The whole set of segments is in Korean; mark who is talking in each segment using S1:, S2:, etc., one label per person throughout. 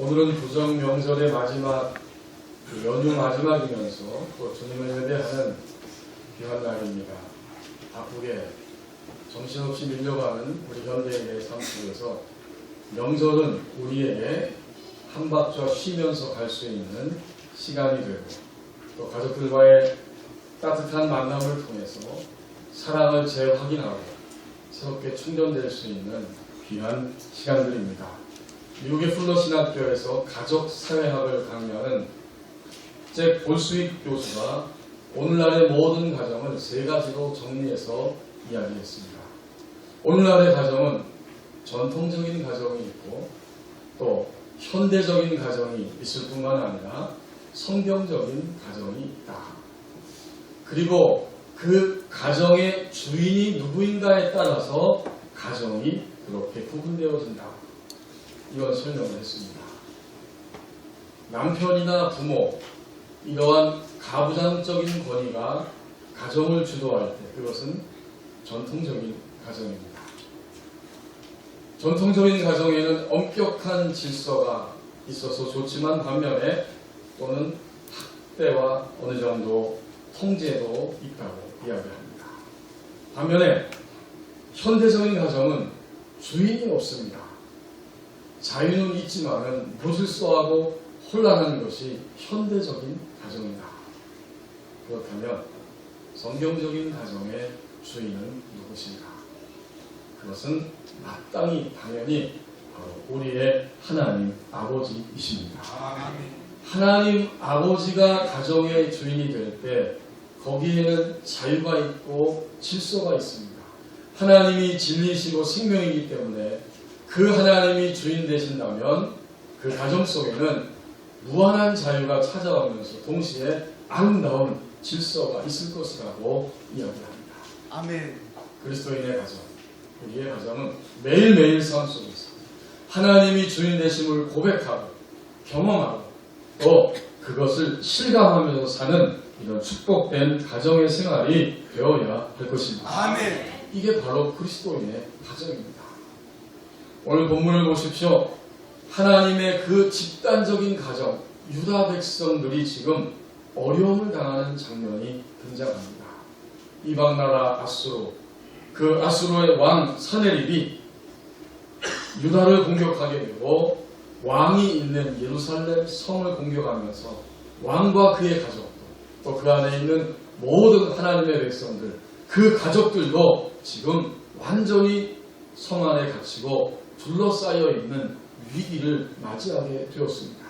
S1: 오늘은 구정 명절의 마지막 그 연휴 마지막이면서 또 주님을 예배하는 귀한 날입니다. 바쁘게 정신없이 밀려가는 우리 현대인의 삶 속에서 명절은 우리에게 한 박자 쉬면서 갈 수 있는 시간이 되고 또 가족들과의 따뜻한 만남을 통해서 사랑을 재확인하고 새롭게 충전될 수 있는 귀한 시간들입니다. 미국의 플러 신학교에서 가족 사회학을 강의하는 잭 볼스윅 교수가 오늘날의 모든 가정을 세 가지로 정리해서 이야기했습니다. 오늘날의 가정은 전통적인 가정이 있고 또 현대적인 가정이 있을 뿐만 아니라 성경적인 가정이 있다. 그리고 그 가정의 주인이 누구인가에 따라서 가정이 그렇게 구분되어진다. 이런 설명을 했습니다. 남편이나 부모, 이러한 가부장적인 권위가 가정을 주도할 때 그것은 전통적인 가정입니다. 전통적인 가정에는 엄격한 질서가 있어서 좋지만 반면에 또는 학대와 어느 정도 통제도 있다고 이야기합니다. 반면에 현대적인 가정은 주인이 없습니다. 자유는 있지만은 무질서하고 혼란한 것이 현대적인 가정이다. 그렇다면 성경적인 가정의 주인은 누구신가? 그것은 마땅히 당연히 우리의 하나님 아버지이십니다. 하나님 아버지가 가정의 주인이 될 때 거기에는 자유가 있고 질서가 있습니다. 하나님이 진리시고 생명이기 때문에 그 하나님이 주인 되신다면 그 가정 속에는 무한한 자유가 찾아오면서 동시에 아름다운 질서가 있을 것이라고 이야기합니다.
S2: 아멘.
S1: 그리스도인의 가정, 우리의 가정은 매일매일 삶 속에서 하나님이 주인 되심을 고백하고 경험하고 또 그것을 실감하면서 사는 이런 축복된 가정의 생활이 되어야 할 것입니다.
S2: 아멘.
S1: 이게 바로 그리스도인의 가정입니다. 오늘 본문을 보십시오. 하나님의 그 집단적인 가정, 유다 백성들이 지금 어려움을 당하는 장면이 등장합니다. 이방 나라 아수로, 그 아수로의 왕 사네립이 유다를 공격하게 되고 왕이 있는 예루살렘 성을 공격하면서 왕과 그의 가족들, 또그 안에 있는 모든 하나님의 백성들, 그 가족들도 지금 완전히 성 안에 갇히고 둘러싸여 있는 위기를 맞이하게 되었습니다.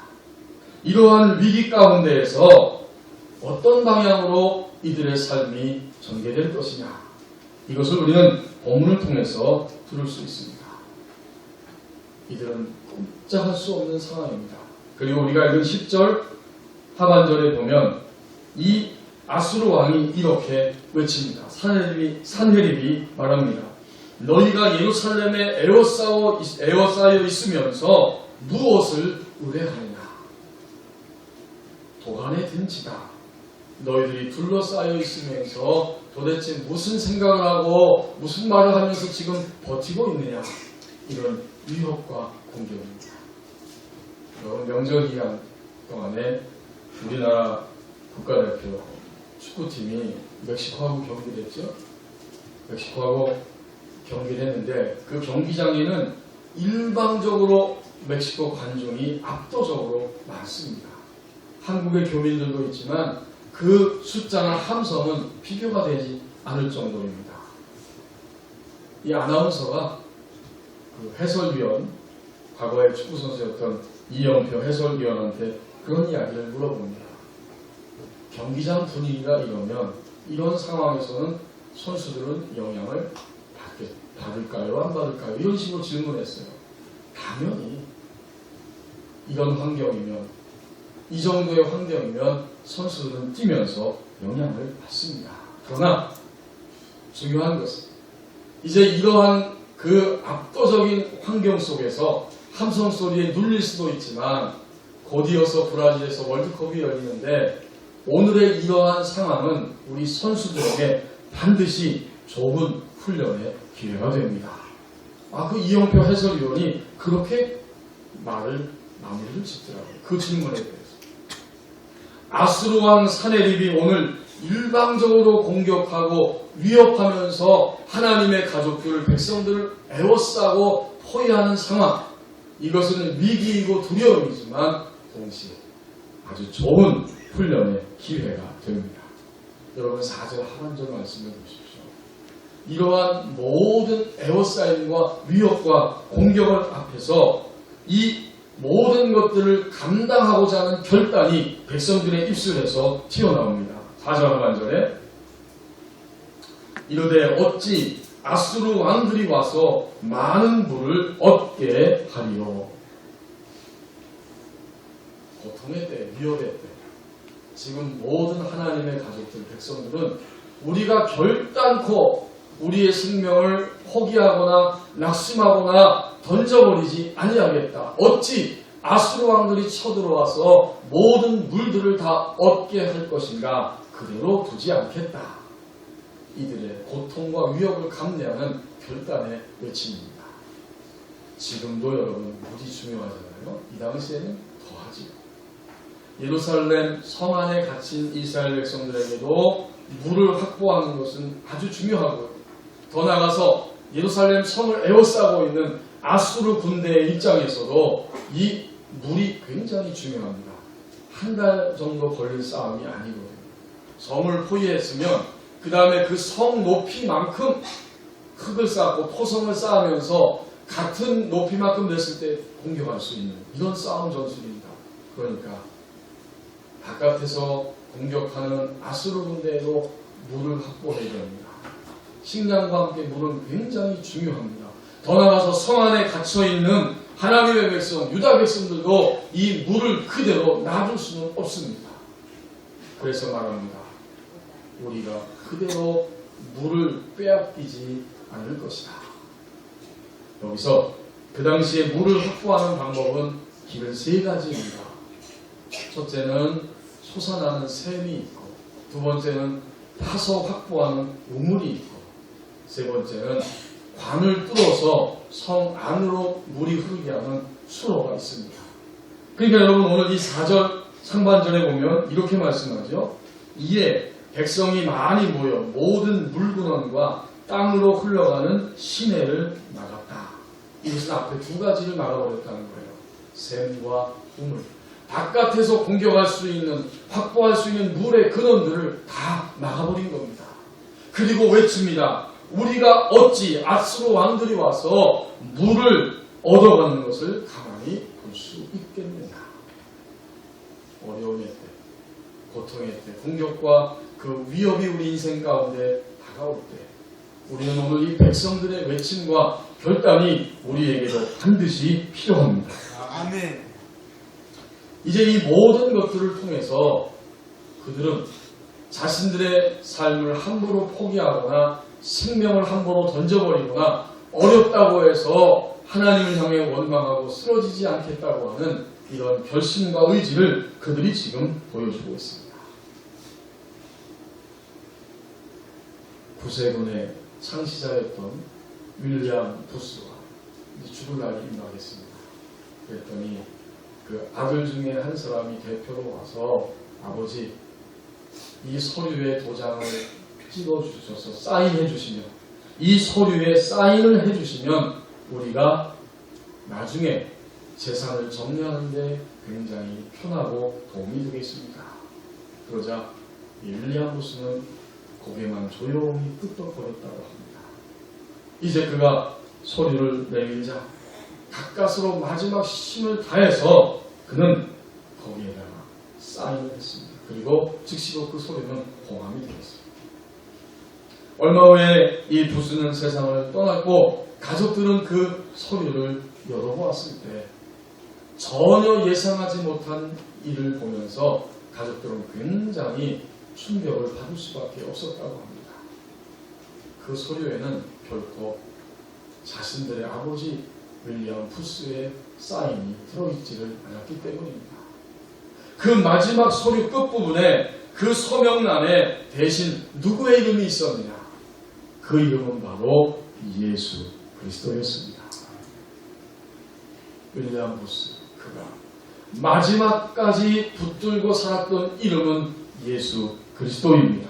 S1: 이러한 위기 가운데에서 어떤 방향으로 이들의 삶이 전개될 것이냐. 이것을 우리는 본문을 통해서 들을 수 있습니다. 이들은 꼼짝할 수 없는 상황입니다. 그리고 우리가 읽은 10절 하반절에 보면 이 아수르 왕이 이렇게 외칩니다. 산헤립이, 말합니다. 너희가 예루살렘에 에워싸워, 에워싸여 있으면서 무엇을 의뢰하느냐? 도간에 든 지다. 너희들이 둘러싸여 있으면서 도대체 무슨 생각을 하고 무슨 말을 하면서 지금 버티고 있느냐? 이런 위협과 공격입니다. 여러분 명절 기간 동안에 우리나라 국가대표 축구팀이 멕시코하고 경기를 했죠. 멕시코하고 경기를 했는데 그 경기장에는 일방적으로 멕시코 관중이 압도적으로 많습니다. 한국의 교민들도 있지만 그 숫자나 함성은 비교가 되지 않을 정도입니다. 이 아나운서가 그 해설위원, 과거의 축구선수였던 이영표 해설위원한테 그런 이야기를 물어봅니다. 경기장 분위기가 이러면 이런 상황에서는 선수들은 영향을 받을까요? 안 받을까요? 이런 식으로 질문했어요. 당연히 이런 환경이면 이 정도의 환경이면 선수들은 뛰면서 영향을 받습니다. 그러나 중요한 것은 이제 이러한 그 압도적인 환경 속에서 함성 소리에 눌릴 수도 있지만 곧이어서 브라질에서 월드컵이 열리는데 오늘의 이러한 상황은 우리 선수들에게 반드시 좋은 훈련의 기회가 됩니다. 아, 그 이영표 해설위원이 그렇게 말을 마무리를 짓더라고요. 그 질문에 대해서. 아수르 왕 사내립이 오늘 일방적으로 공격하고 위협하면서 하나님의 가족들, 백성들을 애워싸고 포위하는 상황. 이것은 위기이고 두려움이지만 동시에 아주 좋은 훈련의 기회가 됩니다. 여러분 4절 하반절 말씀해 보십시오. 이러한 모든 에워싸임과 위협과 공격을 앞에서 이 모든 것들을 감당하고자 하는 결단이 백성들의 입술에서 튀어나옵니다. 4절 하반절에 이르되 어찌 아수르 왕들이 와서 많은 부를 얻게 하리요. 고통의 때, 위협의 때, 지금 모든 하나님의 가족들, 백성들은 우리가 결단코 우리의 생명을 포기하거나 낙심하거나 던져버리지 아니하겠다. 어찌 아수르 왕들이 쳐들어와서 모든 물들을 다 얻게 할 것인가? 그대로 두지 않겠다. 이들의 고통과 위협을 감내하는 결단의 외침입니다. 지금도 여러분 물이 중요하잖아요. 이 당시에는 더하지요. 예루살렘 성 안에 갇힌 이스라엘 백성들에게도 물을 확보하는 것은 아주 중요하고요. 더 나아가서 예루살렘 성을 에워싸고 있는 아수르 군대의 입장에서도 이 물이 굉장히 중요합니다. 한 달 정도 걸릴 싸움이 아니거든요. 성을 포위했으면 그 다음에 그 성 높이만큼 흙을 쌓고 토성을 쌓으면서 같은 높이만큼 됐을 때 공격할 수 있는 이런 싸움 전술입니다. 그러니까 바깥에서 공격하는 아수르 군대에도 물을 확보해야 됩니다. 식량과 함께 물은 굉장히 중요합니다. 더 나아가서 성 안에 갇혀 있는 하나님의 백성, 유다 백성들도 이 물을 그대로 놔둘 수는 없습니다. 그래서 말합니다. 우리가 그대로 물을 빼앗기지 않을 것이다. 여기서 그 당시에 물을 확보하는 방법은 길은 세 가지입니다. 첫째는 솟아나는 샘이 있고, 두 번째는 파서 확보하는 우물이 있고, 세 번째는 관을 뚫어서 성 안으로 물이 흐르게 하는 수로가 있습니다. 그러니까 여러분 오늘 이 4절 상반절에 보면 이렇게 말씀하죠. 이에 백성이 많이 모여 모든 물근원과 땅으로 흘러가는 시내를 막았다. 이것은 앞에 두 가지를 막아버렸다는 거예요. 샘과 우물. 바깥에서 공격할 수 있는, 확보할 수 있는 물의 근원들을 다 막아버린 겁니다. 그리고 외칩니다. 우리가 어찌 아스로 왕들이 와서 물을 얻어가는 것을 가만히 볼 수 있겠느냐. 어려움의 때, 고통의 때, 공격과 그 위협이 우리 인생 가운데 다가올 때, 우리는 오늘 이 백성들의 외침과 결단이 우리에게도 반드시 필요합니다.
S2: 아멘.
S1: 이제 이 모든 것들을 통해서 그들은 자신들의 삶을 함부로 포기하거나 생명을 함부로 던져버리거나 어렵다고 해서 하나님을 향해 원망하고 쓰러지지 않겠다고 하는 이런 결심과 의지를 그들이 지금 보여주고 있습니다. 구세군의 창시자였던 윌리엄 이제 죽을 날이 임하겠습니다. 그랬더니 그 아들 중에 한 사람이 대표로 와서 아버지 이 서류에 도장을 찍어 주셔서 사인해 주시면 이 서류에 사인을 해 주시면 우리가 나중에 재산을 정리하는데 굉장히 편하고 도움이 되겠습니다. 그러자 윌리엄 부스는 고개만 조용히 끄덕거렸다고 합니다. 이제 그가 소리를 내밀자 가까스로 마지막 힘을 다해서 그는 거기에다가 사인을 했습니다. 그리고 즉시로 그 소리는 공함이 되었습니다. 얼마 후에 이 부수는 세상을 떠났고 가족들은 그 소리를 열어보았을 때 전혀 예상하지 못한 일을 보면서 가족들은 굉장히 충격을 받을 수밖에 없었다고 합니다. 그 소리에는 결코 자신들의 아버지 윌리엄 푸스의 사인이 들어있지를 않았기 때문입니다. 그 마지막 소리 끝부분에 그 서명란에 대신 누구의 이름이 있었느냐? 그 이름은 바로 예수 그리스도였습니다. 윌리엄 푸스 그가 마지막까지 붙들고 살았던 이름은 예수 그리스도입니다.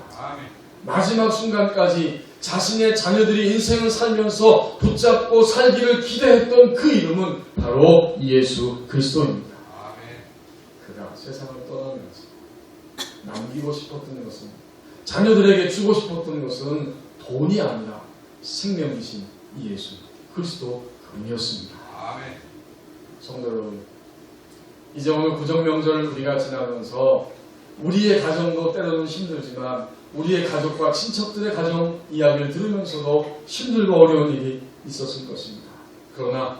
S1: 마지막 순간까지 자신의 자녀들이 인생을 살면서 붙잡고 살기를 기대했던 그 이름은 바로 예수 그리스도입니다. 그가 세상을 떠나면서 남기고 싶었던 것은 자녀들에게 주고 싶었던 것은 돈이 아니라 생명이신 예수 그리스도 그분이었습니다.
S2: 아멘.
S1: 성도 여러분, 이제 오늘 구정명절을 우리가 지나면서 우리의 가정도 때로는 힘들지만 우리의 가족과 친척들의 가정 이야기를 들으면서도 힘들고 어려운 일이 있었을 것입니다. 그러나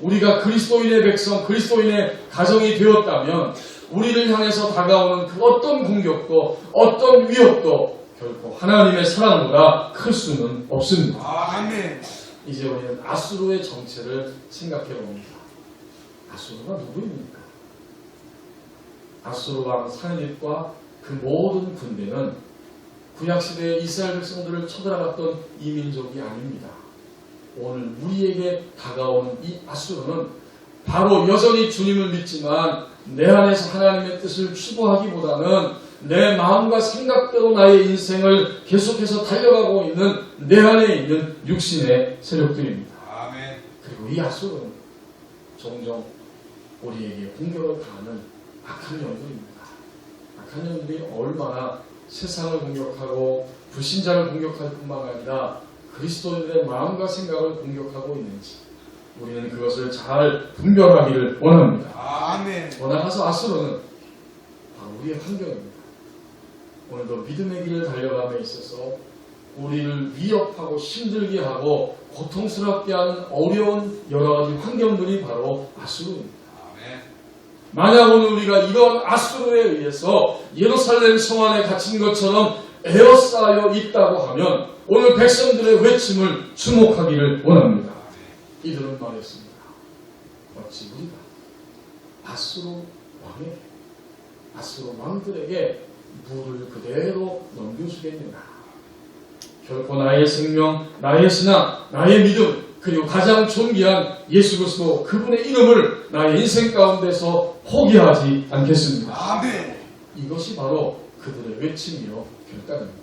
S1: 우리가 그리스도인의 백성, 그리스도인의 가정이 되었다면 우리를 향해서 다가오는 그 어떤 공격도 어떤 위협도 결코 하나님의 사랑보다 클 수는 없습니다.
S2: 아멘.
S1: 이제 우리는 아수르의 정체를 생각해 봅니다. 아수르가 누구입니까? 아수르 왕 사니립과 그 모든 군대는 구약시대에 이스라엘 백성들을 쳐들어갔던 이민족이 아닙니다. 오늘 우리에게 다가오는 이 아수르는 바로 여전히 주님을 믿지만 내 안에서 하나님의 뜻을 추구하기보다는 내 마음과 생각대로 나의 인생을 계속해서 달려가고 있는 내 안에 있는 육신의 세력들입니다.
S2: 아멘.
S1: 그리고 이 아수르는 종종 우리에게 공격을 가하는 악한 영들입니다. 악한 영들이 얼마나 세상을 공격하고 불신자를 공격할 뿐만 아니라 그리스도인들의 마음과 생각을 공격하고 있는지 우리는 그것을 잘 분별하기를 원합니다.
S2: 아멘.
S1: 더 나아가서 아수르는 바로 우리의 환경입니다. 오늘도 믿음의 길을 달려감에 있어서 우리를 위협하고 힘들게 하고 고통스럽게 하는 어려운 여러 가지 환경들이 바로 아수르입니다. 만약 오늘 우리가 이런 아수르에 의해서 예루살렘 성 안에 갇힌 것처럼 에어싸여 있다고 하면 오늘 백성들의 외침을 주목하기를 원합니다. 이들은 말했습니다. 어찌 우리가 아수르 왕에게 아수르 왕들에게 물을 그대로 넘겨주겠느냐. 결코 나의 생명, 나의 신앙, 나의 믿음, 그리고 가장 존귀한 예수 그리스도 그분의 이름을 나의 인생 가운데서 포기하지 않겠습니다.
S2: 아멘.
S1: 이것이 바로 그들의 외침이요 결단입니다.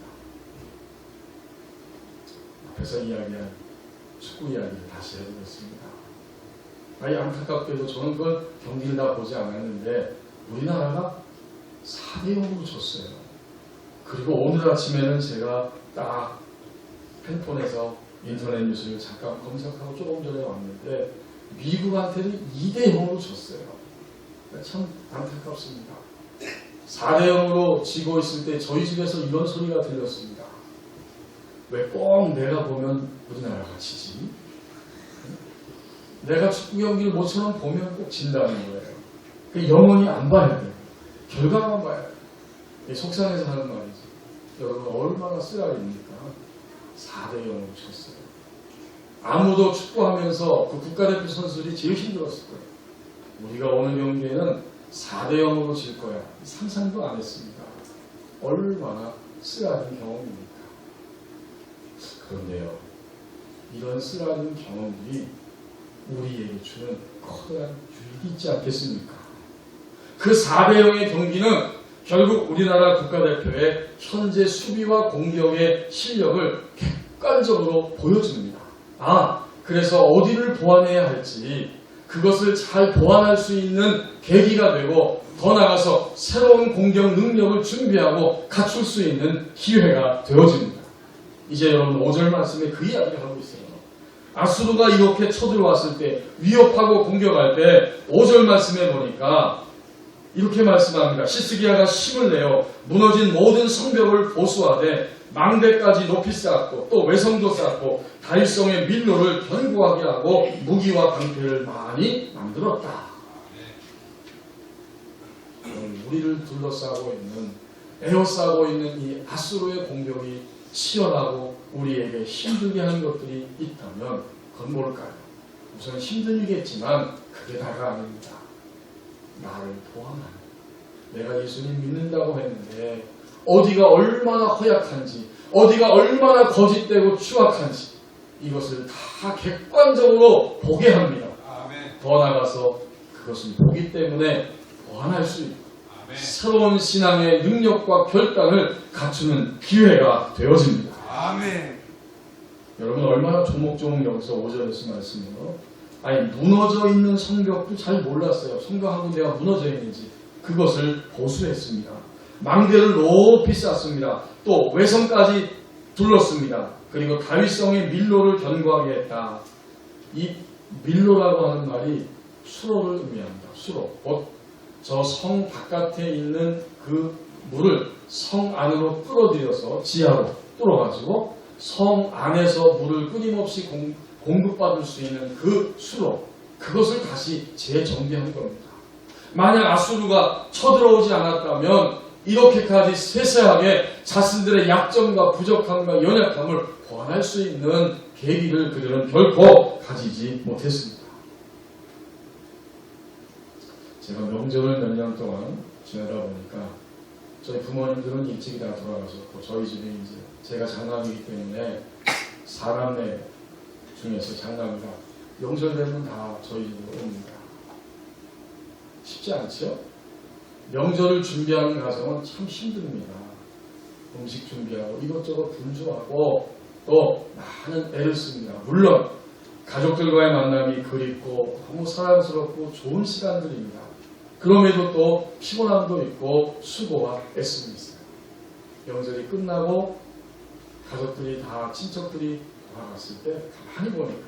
S1: 앞에서 이야기한 축구 이야기를 다시 해보겠습니다. 아니 안타깝게도 저는 그걸 경기를 다 보지 않았는데 우리나라가 4대 0으로 졌어요. 그리고 오늘 아침에는 제가 딱 핸폰에서 인터넷 뉴스를 잠깐 검색하고 조금 전에 왔는데 미국한테는 2대 0으로 졌어요. 참 안타깝습니다. 4대 0으로 지고 있을 때 저희 집에서 이런 소리가 들렸습니다. 왜 꼭 내가 보면 우리나라가 지지? 내가 축구 경기를 모처럼 보면 꼭 진다는 거예요. 그 영원히 안 봐야 돼요. 결과만 봐야. 이게 속상해서 하는 말이지. 여러분 얼마나 쓰라립니까? 4대 0으로 쳤어요. 아무도 축구하면서 그 국가대표 선수들이 제일 힘들었을 거예요. 우리가 오늘 경기에는 4대 0으로 질 거야. 상상도 안 했습니다. 얼마나 쓰라린 경험입니까? 그런데요, 이런 쓰라린 경험들이 우리에게 주는 커다란 유익이 있지 않겠습니까? 그 4대 0의 경기는 결국 우리나라 국가대표의 현재 수비와 공격의 실력을 객관적으로 보여줍니다. 아, 그래서 어디를 보완해야 할지 그것을 잘 보완할 수 있는 계기가 되고 더 나아가서 새로운 공격 능력을 준비하고 갖출 수 있는 기회가 되어집니다. 이제 여러분 5절 말씀에 그 이야기를 하고 있어요. 아수르가 이렇게 쳐들어왔을 때 위협하고 공격할 때 5절 말씀에 보니까 이렇게 말씀합니다. 시스기야가 힘을 내어 무너진 모든 성벽을 보수하되 망대까지 높이 쌓았고 또 외성도 쌓았고 다일성의 밀로를 견고하게 하고 무기와 방패를 많이 만들었다. 우리를 둘러싸고 있는 에워싸고 있는 이 아수르의 공격이 치열하고 우리에게 힘들게 하는 것들이 있다면 그건 뭘까요? 우선 힘든 일이겠지만 그게 다가 아닙니다. 나를 포함하는 내가 예수님 믿는다고 했는데 어디가 얼마나 허약한지 어디가 얼마나 거짓되고 추악한지 이것을 다 객관적으로 보게 합니다.
S2: 아멘.
S1: 더 나아가서 그것을 보기 때문에 보완할 수 있고
S2: 아멘.
S1: 새로운 신앙의 능력과 결단을 갖추는 기회가 되어집니다.
S2: 아멘.
S1: 여러분 얼마나 조목조목 여기서 5절에서 말씀해요. 아니 무너져 있는 성벽도 잘 몰랐어요. 성벽 한 군데가 무너져 있는지 그것을 보수했습니다. 망대를 높이 쌓습니다. 또 외성까지 둘렀습니다. 그리고 다윗성의 밀로를 견고하게 했다. 이 밀로라고 하는 말이 수로를 의미합니다. 수로. 저성 바깥에 있는 그 물을 성 안으로 끌어들여서 지하로 뚫어가지고 성 안에서 물을 끊임없이 공, 공급받을 수 있는 그 수로 그것을 다시 재정비한 겁니다. 만약 아수르가 쳐들어오지 않았다면 이렇게까지 세세하게 자신들의 약점과 부족함과 연약함을 보완할 수 있는 계기를 그들은 결코 가지지 못했습니다. 제가 명절을 몇 년 동안 지내다 보니까 저희 부모님들은 일찍이 다 돌아가셨고 저희 집에 이제 제가 장남이기 때문에 사람네 중에서 장남이가 명절 되면 다 저희 집으로 옵니다. 쉽지 않죠? 명절을 준비하는 과정은 참 힘듭니다. 음식 준비하고 이것저것 분주하고 또 많은 애를 씁니다. 물론 가족들과의 만남이 그립고 너무 사랑스럽고 좋은 시간들입니다. 그럼에도 또 피곤함도 있고 수고와 애씀이 있어요. 명절이 끝나고 가족들이 다 친척들이 돌아갔을 때 가만히 보니까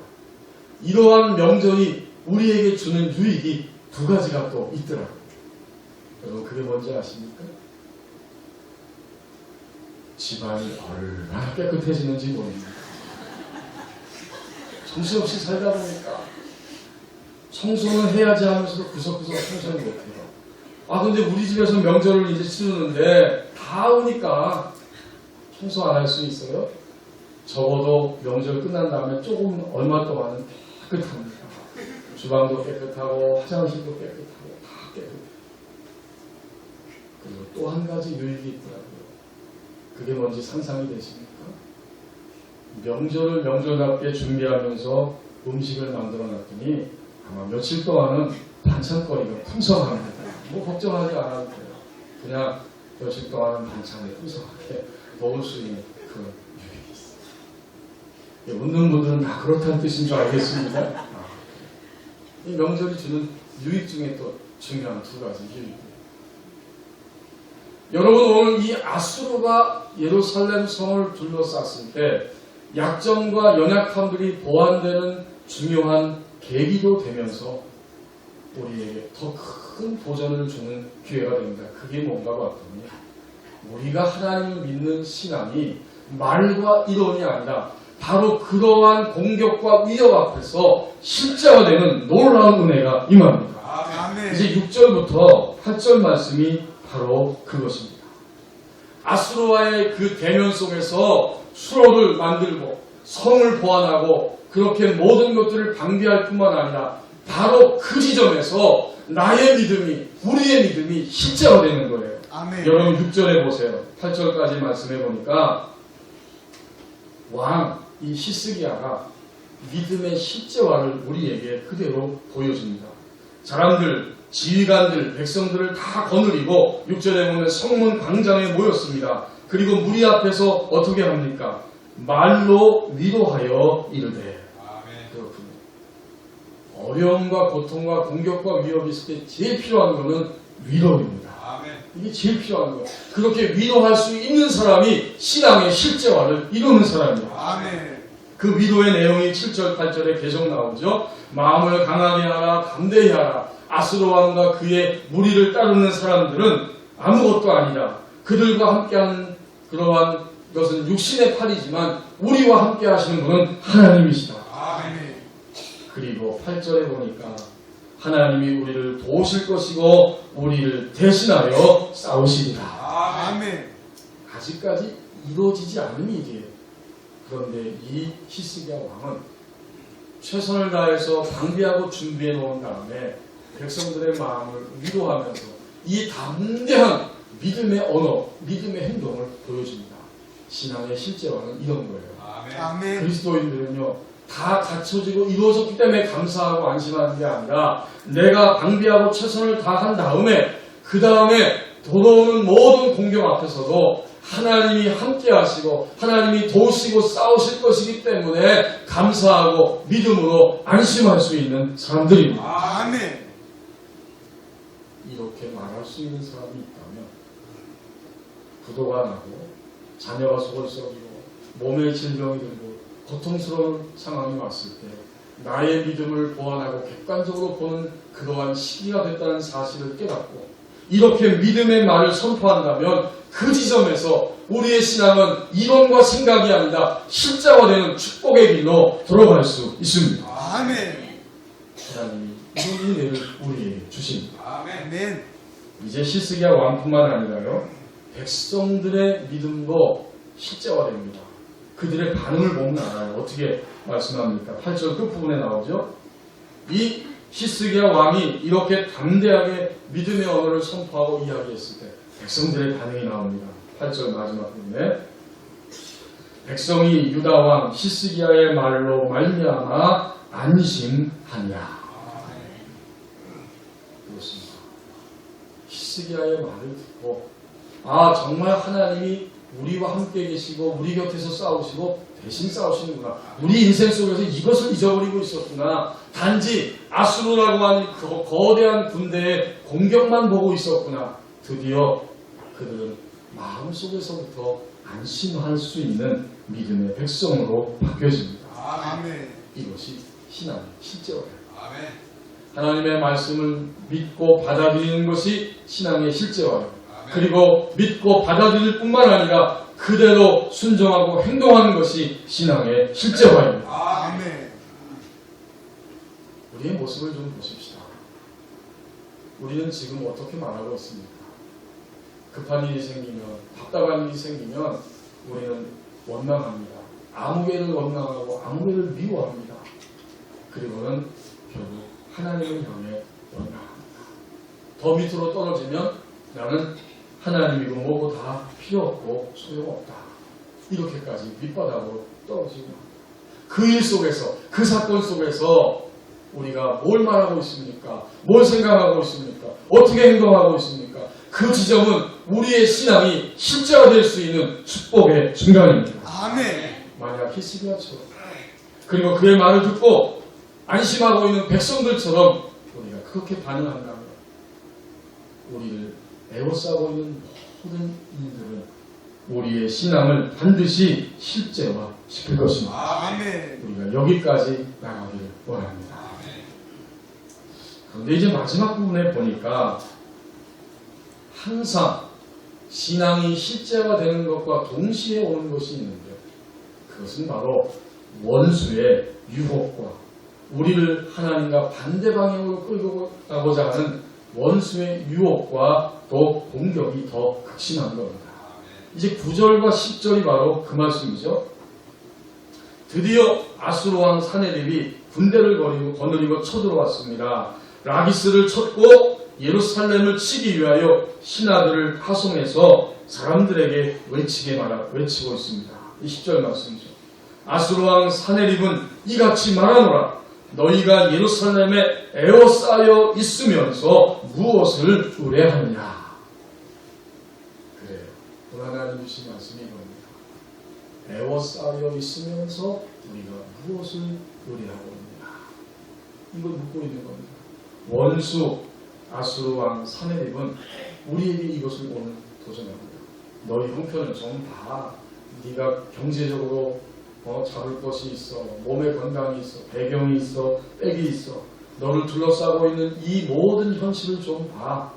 S1: 이러한 명절이 우리에게 주는 유익이 두 가지가 또 있더라고요. 여러분 그게 뭔지 아십니까? 집안이 얼마나 깨끗해지는지 모릅니다. 정신없이 살다 보니까 청소는 해야지 하면서도 구석구석 청소를 못해요. 아 근데 우리 집에서 명절을 이제 치르는데 다 오니까 청소 안 할 수 있어요? 적어도 명절 끝난 다음에 조금 얼마 동안은 깨끗합니다. 주방도 깨끗하고 화장실도 깨끗하고 다 깨끗해요. 그리고 또 한 가지 유익이 있더라고요. 그게 뭔지 상상이 되십니까? 명절을 명절답게 준비하면서 음식을 만들어 놨더니 아마 며칠 동안은 반찬거리가 풍성합니다. 뭐 걱정하지 않아도 돼요. 그냥 며칠 동안은 반찬을 풍성하게 먹을 수 있는 그런 웃는 분들은 다 그렇다는 뜻인 줄 알겠습니다. 아, 이 명절이 주는 유익 중에 또 중요한 두 가지 유익. 여러분 오늘 이 아수르가 예루살렘 성을 둘러쌌을 때 약점과 연약함들이 보완되는 중요한 계기도 되면서 우리에게 더 큰 도전을 주는 기회가 됩니다. 그게 뭔가 봤더니 우리가 하나님을 믿는 신앙이 말과 이론이 아니라 바로 그러한 공격과 위협 앞에서 실제화되는 놀라운 은혜가 임합니다.
S2: 아멘.
S1: 이제 6절부터 8절 말씀이 바로 그것입니다. 아수르와의 그 대면 속에서 수로를 만들고 성을 보완하고 그렇게 모든 것들을 방비할 뿐만 아니라 바로 그 지점에서 나의 믿음이 우리의 믿음이 실제화되는 거예요.
S2: 아멘.
S1: 여러분 6절에 보세요. 8절까지 말씀해 보니까 왕 이 히스기야가 믿음의 실제화를 우리에게 그대로 보여줍니다. 사람들, 지휘관들, 백성들을 다 거느리고 6절에 보면 성문 광장에 모였습니다. 그리고 무리 앞에서 어떻게 합니까? 말로 위로하여 이르되. 그렇군요. 어려움과 고통과 공격과 위협이 있을 때 제일 필요한 것은 위로입니다. 이게 제일 필요한 거예요. 그렇게 위로할 수 있는 사람이 신앙의 실제화를 이루는 사람이에요.
S2: 아멘.
S1: 그 위로의 내용이 7절, 8절에 계속 나오죠. 마음을 강하게 하라, 담대히 하라. 아스로 왕과 그의 무리를 따르는 사람들은 아무것도 아니다. 그들과 함께한 그러한 것은 육신의 팔이지만 우리와 함께 하시는 분은 하나님이시다.
S2: 아멘.
S1: 그리고 8절에 보니까 하나님이 우리를 도우실 것이고 우리를 대신하여 싸우시리라.
S2: 아멘.
S1: 아직까지 이루어지지 않은 일이에요. 그런데 이 히스기야 왕은 최선을 다해서 방비하고 준비해 놓은 다음에 백성들의 마음을 위로하면서 이 담대한 믿음의 언어, 믿음의 행동을 보여줍니다. 신앙의 실제화는 이런 거예요.
S2: 아멘. 아멘.
S1: 그리스도인들은요 다 갖춰지고 이루어졌기 때문에 감사하고 안심하는 게 아니라 내가 방비하고 최선을 다한 다음에 그 다음에 돌아오는 모든 공경 앞에서도 하나님이 함께 하시고 하나님이 도우시고 싸우실 것이기 때문에 감사하고 믿음으로 안심할 수 있는 사람들입니다.
S2: 아멘.
S1: 이렇게 말할 수 있는 사람이 있다면 부도가 나고 자녀가 속을 썩이고 몸에 질병이 들고 고통스러운 상황이 왔을 때 나의 믿음을 보완하고 객관적으로 보는 그러한 시기가 됐다는 사실을 깨닫고 이렇게 믿음의 말을 선포한다면 그 지점에서 우리의 신앙은 이론과 생각이 아니라 실제화 되는 축복의 길로 들어갈 수 있습니다.
S2: 아멘.
S1: 하나님이 이런 은혜를 우리에게 주십니다.
S2: 아멘.
S1: 이제 시스기야 왕뿐만 아니라요 백성들의 믿음도 실제화됩니다. 그들의 반응을 보면 알아요. 어떻게 말씀합니까? 8절 끝부분에 나오죠. 이 시스기야 왕이 이렇게 담대하게 믿음의 언어를 선포하고 이야기했을 때 백성들의 반응이 나옵니다. 8절 마지막 부분에 백성이 유다 왕 시스기야의 말로 말미암아 안심하냐. 그렇습니다. 히스기야의 말을 듣고 아 정말 하나님이 우리와 함께 계시고 우리 곁에서 싸우시고 대신 싸우시는구나. 우리 인생 속에서 이것을 잊어버리고 있었구나. 단지 아수르라고 하는 그 거대한 군대의 공격만 보고 있었구나. 드디어 그들은 마음 속에서부터 안심할 수 있는 믿음의 백성으로 바뀌어집니다.
S2: 아멘.
S1: 이것이 신앙의 실제화예요. 하나님의 말씀을 믿고 받아들이는 것이 신앙의 실제화예요. 그리고 믿고 받아들일 뿐만 아니라 그대로 순종하고 행동하는 것이 신앙의 실제화입니다.
S2: 아멘.
S1: 우리의 모습을 좀 보십시다. 우리는 지금 어떻게 말하고 있습니까? 급한 일이 생기면, 답답한 일이 생기면 우리는 원망합니다. 아무개를 원망하고 아무개를 미워합니다. 그리고는 결국 하나님을 향해 원망합니다. 더 밑으로 떨어지면 나는 하나님이고 뭐고 다 필요 없고 소용없다. 이렇게까지 밑바닥으로 떨어지고 그 일 속에서 그 사건 속에서 우리가 뭘 말하고 있습니까? 뭘 생각하고 있습니까? 어떻게 행동하고 있습니까? 그 지점은 우리의 신앙이 실제화될 수 있는 축복의 순간입니다.
S2: 아멘.
S1: 만약 히스기야처럼 그리고 그의 말을 듣고 안심하고 있는 백성들처럼 우리가 그렇게 반응한다면 우리를 애워싸고 있는 모든 일들은 우리의 신앙을 반드시 실제화 시킬 것입니다.
S2: 아멘.
S1: 우리가 여기까지 나가기를 원합니다. 그런데 이제 마지막 부분에 보니까 항상 신앙이 실제화되는 것과 동시에 오는 것이 있는데 그것은 바로 원수의 유혹과 우리를 하나님과 반대 방향으로 끌고 가고자 하는 원수의 유혹과 또 공격이 더 극심한 겁니다. 이제 9절과 10절이 바로 그 말씀이죠. 드디어 아수르 왕 사네립이 군대를 거리고 거느리고 쳐들어왔습니다. 라기스를 쳤고 예루살렘을 치기 위하여 신하들을 파송해서 사람들에게 외치게 말하, 외치고 있습니다. 이 10절 말씀이죠. 아수르 왕 사네립은 이같이 말하노라. 너희가 예루살렘에 에워싸여 있으면서 무엇을 의뢰하느냐. 그래요. 오늘 하나님 주신 말씀이 이겁니다. 에워싸여 있으면서 우리가 무엇을 의뢰하고 있느냐. 이걸 묻고 있는 겁니다. 원수 아수르 왕 사네립은 우리에게 이것을 오늘 도전합니다. 너희 형편을 좀 봐. 네가 경제적으로 어, 잡을 것이 있어. 몸에 건강이 있어. 배경이 있어. 백이 있어. 너를 둘러싸고 있는 이 모든 현실을 좀 봐.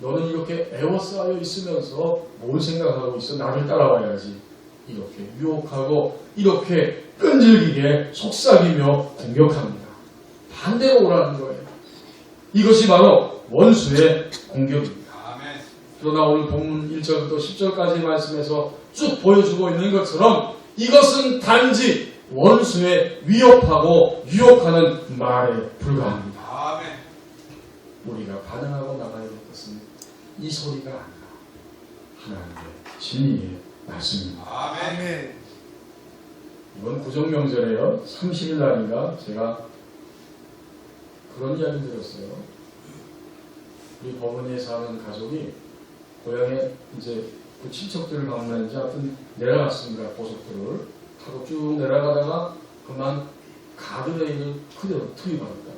S1: 너는 이렇게 애워싸여 있으면서 뭘 생각하고 있어? 나를 따라와야지. 이렇게 유혹하고 이렇게 끈질기게 속삭이며 공격합니다. 반대로 오라는 거예요. 이것이 바로 원수의 공격입니다. 그러나 오늘 본문 1절부터 10절까지 말씀에서 쭉 보여주고 있는 것처럼 이것은 단지 원수의 위협하고 유혹하는 말에 불과합니다. 우리가 반응하고 나가야 될 것은 이 소리가 아니라 하나님의 진리의 말씀입니다.
S2: 아멘.
S1: 이번 구정명절에요. 30일 날인가 제가 그런 이야기 드렸어요. 우리 법원에 사는 가족이 고향에 이제 그 친척들을 방문했는지 하여튼 내려갔습니다. 고속도로를 타고 쭉 내려가다가 그만 가드레일을 그대로 투입합니다.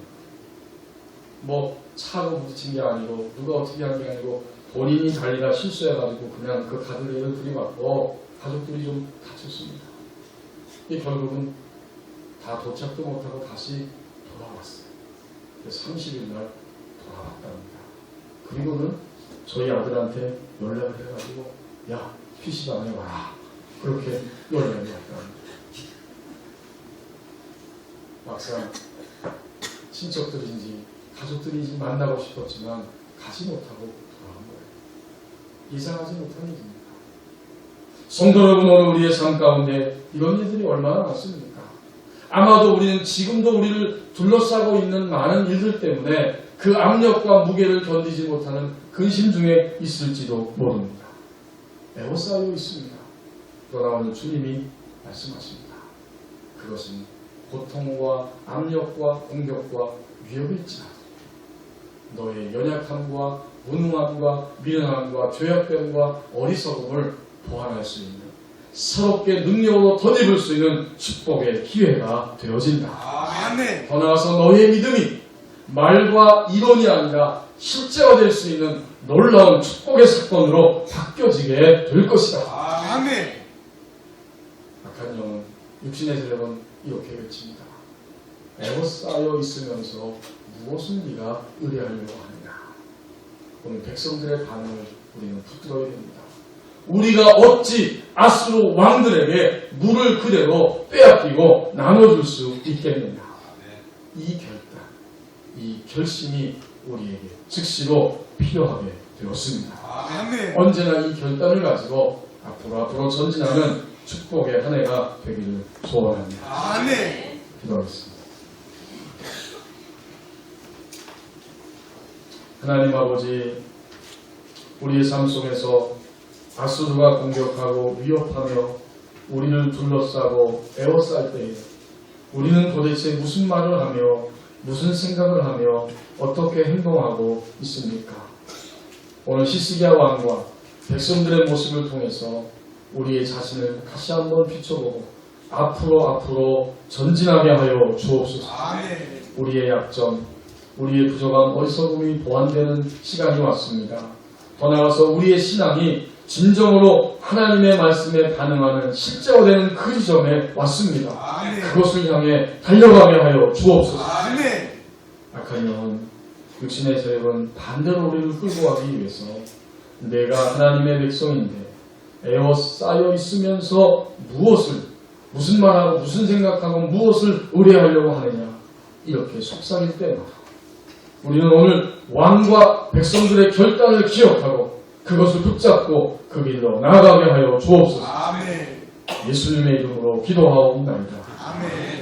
S1: 뭐 차로 부딪힌 게 아니고 누가 어떻게 한 게 아니고 본인이 달리다 실수해가지고 그냥 그 가드레일을 들이받고 가족들이 좀 다쳤습니다. 이 결국은 다 도착도 못하고 다시 돌아왔어요. 그래서 30일 날 돌아왔답니다. 그리고는 저희 아들한테 연락을 해가지고 야 PC방에 와라 그렇게 연락이 왔답니다. 막상 친척들인지 가족들인지 만나고 싶었지만 가지 못하고 돌아온 거예요. 예상하지 못한 일입니다. 성도 여러분 오늘 우리의 삶 가운데 이런 일들이 얼마나 많습니까? 아마도 우리는 지금도 우리를 둘러싸고 있는 많은 일들 때문에 그 압력과 무게를 견디지 못하는 근심 중에 있을지도 모릅니다. 에워싸여 있습니다. 그러나 오늘 주님이 말씀하십니다. 그것은 고통과 압력과 공격과 위협일지라도 너의 연약함과 무능함과 미련함과 죄악됨과 어리석음을 보완할 수 있는 새롭게 능력으로 덧입을 수 있는 축복의 기회가 되어진다.
S2: 아멘.
S1: 더 나아가서 너의 믿음이 말과 이론이 아니라 실제가 될수 있는 놀라운 축복의 사건으로 바뀌어지게 될 것이다.
S2: 아멘.
S1: 악한 영은 육신의 세력은 이렇게 외칩니다. 에워싸여 있으면서 무엇을 네가 의뢰하려고 하느냐. 오늘 백성들의 반응을 우리는 붙들어야 됩니다. 우리가 어찌 아수르 왕들에게 물을 그대로 빼앗기고 나눠줄 수 있겠느냐. 이 결단, 이 결심이 우리에게 즉시로 필요하게 되었습니다.
S2: 아멘.
S1: 언제나 이 결단을 가지고 앞으로 앞으로 전진하는 축복의 한 해가 되기를 소원합니다.
S2: 아멘.
S1: 기도하겠습니다. 하나님 아버지, 우리의 삶 속에서 아수르가 공격하고 위협하며 우리를 둘러싸고 에워쌀 때에 우리는 도대체 무슨 말을 하며 무슨 생각을 하며 어떻게 행동하고 있습니까? 오늘 시스기야 왕과 백성들의 모습을 통해서 우리의 자신을 다시 한번 비춰보고 앞으로 앞으로 전진하게 하여 주옵소서. 우리의 약점, 우리의 부족함, 어리석음이 보완되는 시간이 왔습니다. 더 나아가서 우리의 신앙이 진정으로 하나님의 말씀에 반응하는 실제화되는 그 지점에 왔습니다. 그것을 향해 달려가게 하여 주옵소서. 영은 육신의 세력은 반대로 우리를 끌고 가기 위해서 내가 하나님의 백성인데 에워싸여 있으면서 무엇을 무슨 말하고 무슨 생각하고 무엇을 의뢰하려고 하느냐 이렇게 속삭일 때마다 우리는 오늘 왕과 백성들의 결단을 기억하고 그것을 붙잡고 그 길로 나아가게 하여 주옵소서
S2: 아멘.
S1: 예수님의 이름으로 기도하옵나이다.
S2: 아멘.